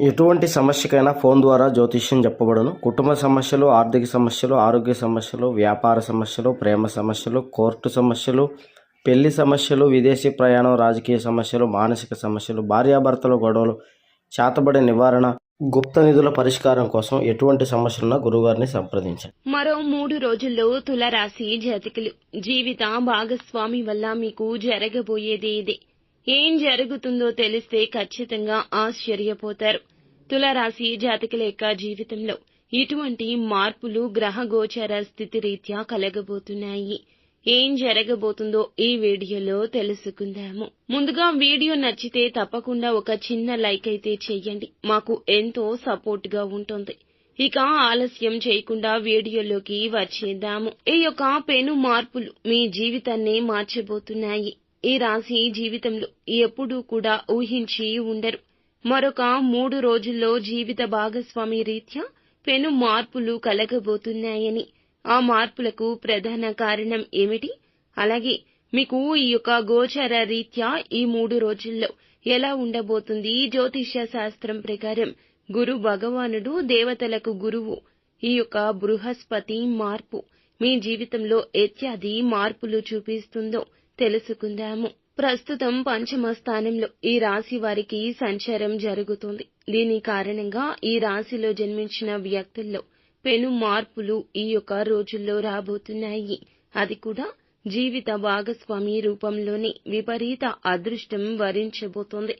ఎటువంటి సమస్యకైనా ఫోన్ ద్వారా జ్యోతిష్యం చెప్పబడును. కుటుంబ సమస్యలు ఆర్థిక సమస్యలు ఆరోగ్య సమస్యలు వ్యాపార సమస్యలు ప్రేమ సమస్యలు కోర్టు సమస్యలు పెళ్ళి సమస్యలు విదేశీ ప్రయాణం రాజకీయ సమస్యలు మానసిక సమస్యలు భార్యాభర్తల గొడవలు చేతబడి నివారణ గుప్త నిధుల పరిష్కారం కోసం ఎటువంటి సమస్యలున్నా గురుగారిని సంప్రదించండి. మరో మూడు రోజుల్లో తులరాశి జాతకులు. జీవిత భాగస్వామి వల్ల మీకు జరగబోయేది ఇదే. ఏం జరుగుతుందో తెలిస్తే ఖచ్చితంగా ఆశ్చర్యపోతారు. తులరాశి జాతకుల యొక్క జీవితంలో ఇటువంటి మార్పులు గ్రహ గోచర స్థితి రీత్యా కలగబోతున్నాయి. ఏం జరగబోతుందో ఈ వీడియోలో తెలుసుకుందాము. ముందుగా వీడియో నచ్చితే తప్పకుండా ఒక చిన్న లైక్ అయితే చెయ్యండి మాకు ఎంతో సపోర్ట్గా ఉంటుంది. ఇక ఆలస్యం చేయకుండా వీడియోలోకి వచ్చేద్దాము. ఈ యొక్క పెను మార్పులు మీ జీవితాన్ని మార్చబోతున్నాయి. ఈ రాశి జీవితంలో ఎప్పుడూ కూడా ఊహించి ఉండరు. మరొక మూడు రోజుల్లో జీవిత భాగస్వామి రీత్యా పెను మార్పులు కలగబోతున్నాయని. ఆ మార్పులకు ప్రధాన కారణం ఏమిటి? అలాగే మీకు ఈ యొక్క గోచర రీత్యా ఈ మూడు రోజుల్లో ఎలా ఉండబోతుంది? జ్యోతిష్య శాస్త్రం ప్రకారం గురు భగవానుడు దేవతలకు గురువు. ఈ యొక్క బృహస్పతి మార్పు మీ జీవితంలో ఎత్యాది మార్పులు చూపిస్తుందో తెలుసుకుందాము. ప్రస్తుతం పంచమ స్థానంలో ఈ రాశి వారికి సంచారం జరుగుతుంది. దీని కారణంగా ఈ రాశిలో జన్మించిన వ్యక్తుల్లో పెను మార్పులు ఈ యొక్క రోజుల్లో రాబోతున్నాయి. అది కూడా జీవిత భాగస్వామి రూపంలోని విపరీత అదృష్టం వరించబోతోంది.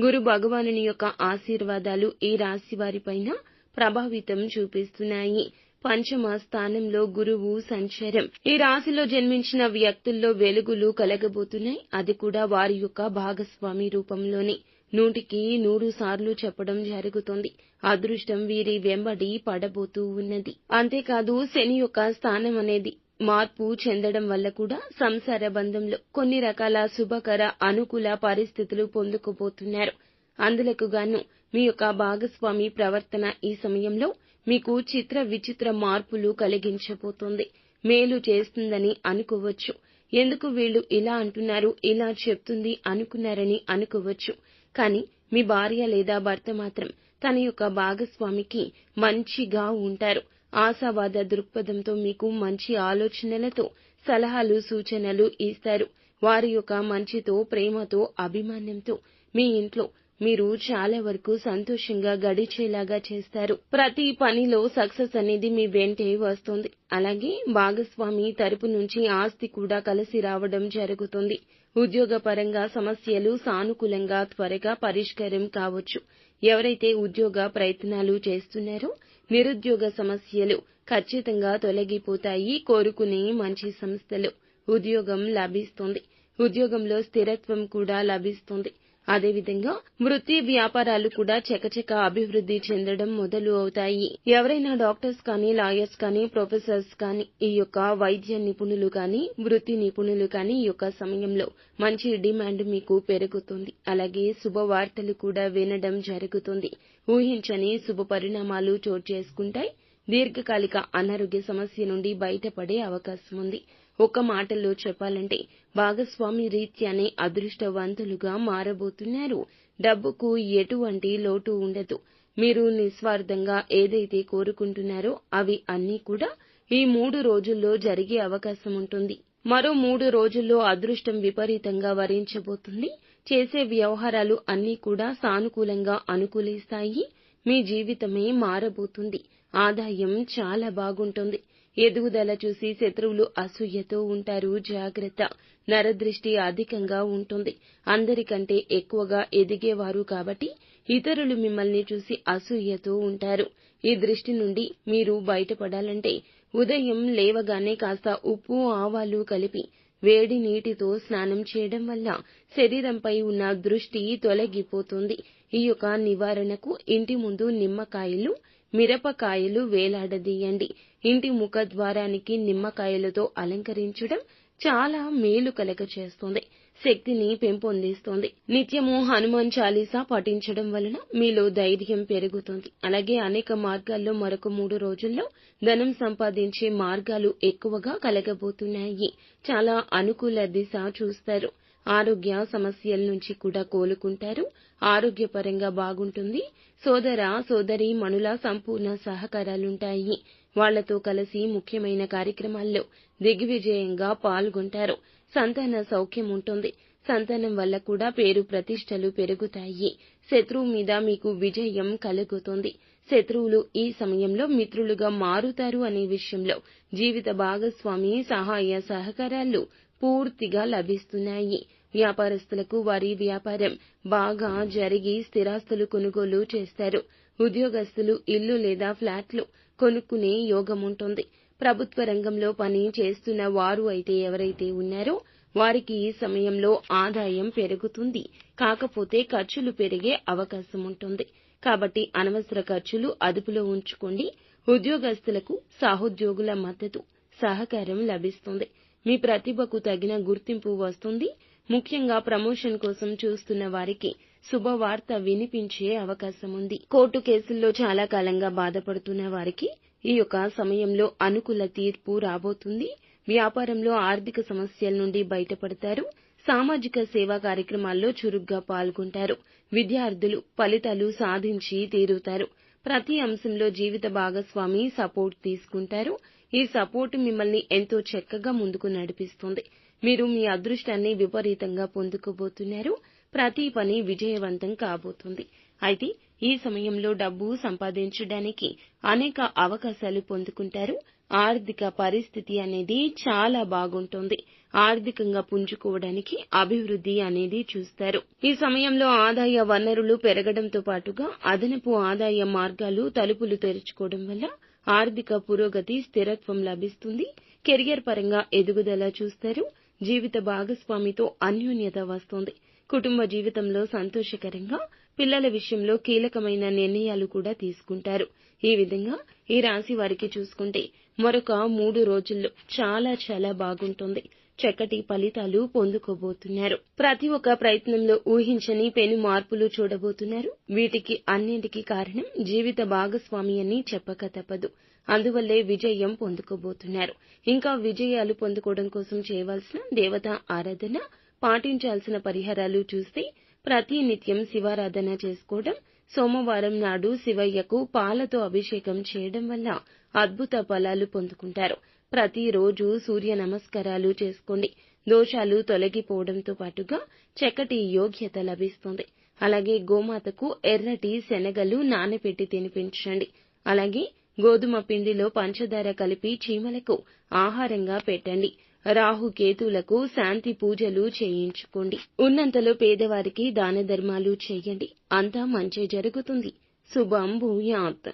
గురు భగవానుని యొక్క ఆశీర్వాదాలు ఈ రాశి వారిపైన ప్రభావితం చూపిస్తున్నాయి. పంచమ స్థానంలో గురువు సంచారం. ఈ రాశిలో జన్మించిన వ్యక్తుల్లో వెలుగులు కలగబోతున్నాయి. అది కూడా వారి యొక్క భాగస్వామి రూపంలోనే. నూటికి నూరు సార్లు చెప్పడం జరుగుతుంది. అదృష్టం వీరి వెంబడి పడబోతూ ఉన్నది. అంతేకాదు శని యొక్క స్థానం అనేది మార్పు చెందడం వల్ల కూడా సంసార బంధంలో కొన్ని రకాల శుభకర అనుకూల పరిస్థితులు పొందుకోబోతున్నారు అందులకు గాను మీ యొక్క భాగస్వామి ప్రవర్తన ఈ సమయంలో మీకు చిత్ర విచిత్ర మార్పులు కలిగించబోతోంది. మేలు చేస్తుందని అనుకోవచ్చు. ఎందుకు వీళ్ళు ఇలా అంటున్నారు ఇలా చెప్తుంది అనుకున్నారని అనుకోవచ్చు. కానీ మీ భార్య లేదా భర్త మాత్రం తన యొక్క భాగస్వామికి మంచిగా ఉంటారు. ఆశావాద దృక్పథంతో మీకు మంచి ఆలోచనలతో సలహాలు సూచనలు ఇస్తారు. వారి యొక్క మంచితో ప్రేమతో అభిమానంతో మీ ఇంట్లో మీరు చాలా వరకు సంతోషంగా గడిచేలాగా చేస్తారు. ప్రతి పనిలో సక్సెస్ అనేది మీ వెంటే వస్తుంది. అలాగే భాగస్వామి తరపు నుంచి ఆస్తి కూడా కలిసి రావడం జరుగుతుంది. ఉద్యోగ పరంగా సమస్యలు సానుకూలంగా త్వరగా పరిష్కారం కావచ్చు. ఎవరైతే ఉద్యోగ ప్రయత్నాలు చేస్తున్నారో నిరుద్యోగ సమస్యలు ఖచ్చితంగా తొలగిపోతాయి. కోరుకునే మంచి సంస్థలు ఉద్యోగం లభిస్తుంది. ఉద్యోగంలో స్థిరత్వం కూడా లభిస్తుంది. అదేవిధంగా వృత్తి వ్యాపారాలు కూడా చకచక అభివృద్ధి చెందడం మొదలు అవుతాయి. ఎవరైనా డాక్టర్స్ కానీ లాయర్స్ కానీ ప్రొఫెసర్స్ కానీ ఈ యొక్క వైద్య నిపుణులు కానీ వృత్తి నిపుణులు కానీ ఈ యొక్క సమయంలో మంచి డిమాండ్ మీకు పెరుగుతుంది. అలాగే శుభవార్తలు కూడా వినడం జరుగుతుంది. ఊహించని శుభ పరిణామాలు చోటు చేసుకుంటాయి. దీర్ఘకాలిక అనారోగ్య సమస్య నుండి బయటపడే అవకాశం ఉంది. ఒక్క మాటల్లో చెప్పాలంటే భాగస్వామి రీత్యానే అదృష్టవంతులుగా మారబోతున్నారు. డబ్బుకు ఎటువంటి లోటు ఉండదు. మీరు నిస్వార్థంగా ఏదైతే కోరుకుంటున్నారో అవి అన్నీ కూడా ఈ మూడు రోజుల్లో జరిగే అవకాశం ఉంటుంది. మరో మూడు రోజుల్లో అదృష్టం విపరీతంగా వరించబోతుంది. చేసే వ్యవహారాలు అన్నీ కూడా సానుకూలంగా అనుకూలిస్తాయి. మీ జీవితమే మారబోతుంది. ఆదాయం చాలా బాగుంటుంది. ఎదుగుదల చూసి శత్రువులు అసూయతో ఉంటారు. జాగ్రత్త. నరదృష్టి అధికంగా ఉంటుంది. అందరికంటే ఎక్కువగా ఎదిగేవారు కాబట్టి ఇతరులు మిమ్మల్ని చూసి అసూయతో ఉంటారు. ఈ దృష్టి నుండి మీరు బయటపడాలంటే ఉదయం లేవగానే కాస్త ఉప్పు ఆవాలు కలిపి వేడి నీటితో స్నానం చేయడం వల్ల శరీరంపై ఉన్న దృష్టి తొలగిపోతుంది. ఈ యొక్క నివారణకు ఇంటి ముందు నిమ్మకాయలు మిరపకాయలు వేలాడదీయండి. ఇంటి ముఖద్వారానికి నిమ్మకాయలతో అలంకరించడం చాలా మేలు కలగ చేస్తుంది. శక్తిని పెంపొందిస్తుంది. నిత్యము హనుమాన్ చాలీసా పఠించడం వలన మీలో ధైర్యం పెరుగుతుంది. అలాగే అనేక మార్గాల్లో మరొక మూడు రోజుల్లో ధనం సంపాదించే మార్గాలు ఎక్కువగా కలగబోతున్నాయి. చాలా అనుకూల దిశ చూస్తారు. ఆరోగ్య సమస్యల నుంచి కూడా కోలుకుంటారు. ఆరోగ్యపరంగా బాగుంటుంది. సోదర సోదరి మనుల సంపూర్ణ సహకారాలుంటాయి. వాళ్ళతో కలిసి ముఖ్యమైన కార్యక్రమాల్లో దిగ్విజయంగా పాల్గొంటారు. సంతాన సౌఖ్యం ఉంటుంది. సంతానం వల్ల కూడా పేరు ప్రతిష్టలు పెరుగుతాయి. శత్రువు మీద మీకు విజయం కలుగుతుంది. శత్రువులు ఈ సమయంలో మిత్రులుగా మారుతారు అనే విషయంలో జీవిత భాగస్వామి సహాయ సహకారాలు పూర్తిగా లభిస్తున్నాయి. వ్యాపారస్తులకు వారి వ్యాపారం బాగా జరిగి స్థిరాస్తులు కొనుగోలు చేస్తారు. ఉద్యోగస్తులు ఇల్లు లేదా ఫ్లాట్లు కొనుక్కునే యోగం ఉంటుంది. ప్రభుత్వ రంగంలో పని చేస్తున్న వారు అయితే ఎవరైతే ఉన్నారో వారికి ఈ సమయంలో ఆదాయం పెరుగుతుంది. కాకపోతే ఖర్చులు పెరిగే అవకాశం ఉంటుంది. కాబట్టి అనవసర ఖర్చులు అదుపులో ఉంచుకోండి. ఉద్యోగస్తులకు సహోద్యోగుల మద్దతు సహకారం లభిస్తుంది. మీ ప్రతిభకు తగిన గుర్తింపు వస్తుంది. ముఖ్యంగా ప్రమోషన్ కోసం చూస్తున్న వారికి శుభవార్త వినిపించే అవకాశం ఉంది. కోర్టు కేసుల్లో చాలా కాలంగా బాధపడుతున్న వారికి ఈ యొక్క సమయంలో అనుకూల తీర్పు రాబోతుంది. వ్యాపారంలో ఆర్థిక సమస్యల నుండి బయటపడతారు. సామాజిక సేవా కార్యక్రమాల్లో చురుగ్గా పాల్గొంటారు. విద్యార్థులు ఫలితాలు సాధించి తీరుతారు. ప్రతి అంశంలో జీవిత భాగస్వామి సపోర్ట్ తీసుకుంటారు. ఈ సపోర్ట్ మిమ్మల్ని ఎంతో చక్కగా ముందుకు నడిపిస్తుంది. మీరు మీ అదృష్టాన్ని విపరీతంగా పొందుకోబోతున్నారు. ప్రతి పని విజయవంతం కాబోతుంది. అయితే ఈ సమయంలో డబ్బు సంపాదించడానికి అనేక అవకాశాలు పొందుకుంటారు. ఆర్థిక పరిస్థితి అనేది చాలా బాగుంటుంది. ఆర్థికంగా పుంజుకోవడానికి అభివృద్ధి అనేది చూస్తారు. ఈ సమయంలో ఆదాయ వనరులు పెరగడంతో పాటుగా అదనపు ఆదాయ మార్గాలు తలుపులు తెరుచుకోవడం వల్ల ఆర్థిక పురోగతి స్థిరత్వం లభిస్తుంది. కెరియర్ పరంగా ఎదుగుదల చూస్తారు. జీవిత భాగస్వామితో అన్యోన్యత వస్తుంది. కుటుంబ జీవితంలో సంతోషకరంగా పిల్లల విషయంలో కీలకమైన నిర్ణయాలు కూడా తీసుకుంటారు. ఈ విధంగా ఈ రాశి వారికి చూసుకుంటే మరొక మూడు రోజుల్లో చాలా చాలా బాగుంటుంది. చక్కటి ఫలితాలు పొందుకోబోతున్నారు. ప్రతి ఒక్క ప్రయత్నంలో ఊహించని పెను మార్పులు చూడబోతున్నారు. వీటికి అన్నింటికీ కారణం జీవిత భాగస్వామి అని చెప్పక తప్పదు. అందువల్లే విజయం పొందుకోబోతున్నారు. ఇంకా విజయాలు పొందుకోవడం కోసం చేయవలసిన దేవతా ఆరాధన పాటించాల్సిన పరిహారాలు చూస్తే ప్రతి నిత్యం శివారాధన చేసుకోవడం సోమవారం నాడు శివయ్యకు పాలతో అభిషేకం చేయడం వల్ల అద్భుత ఫలాలు పొందుకుంటారు. ప్రతిరోజు సూర్య నమస్కారాలు చేసుకోండి. దోషాలు తొలగిపోవడంతో పాటుగా చక్కటి యోగ్యత లభిస్తుంది. అలాగే గోమాతకు ఎర్రటి శనగలు నానబెట్టి తినిపించండి అలాగే గోధుమ పిండిలో పంచదార కలిపి చీమలకు ఆహారంగా పెట్టండి. రాహు కేతులకు శాంతి పూజలు చేయించుకోండి. ఉన్నంతలో పేదవారికి దాన ధర్మాలు చేయండి. అంతా మంచి జరుగుతుంది. శుభం భూయాత్.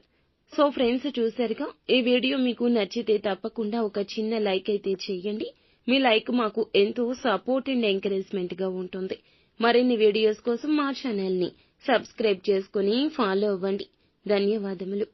సో ఫ్రెండ్స్ చూసారుగా ఈ వీడియో మీకు నచ్చితే తప్పకుండా ఒక చిన్న లైక్ అయితే చేయండి. మీ లైక్ మాకు ఎంతో సపోర్ట్ అండ్ ఎంకరేజ్మెంట్గా ఉంటుంది. మరిన్ని వీడియోస్ కోసం మా ఛానల్ని సబ్స్క్రైబ్ చేసుకుని ఫాలో అవ్వండి. ధన్యవాదములు.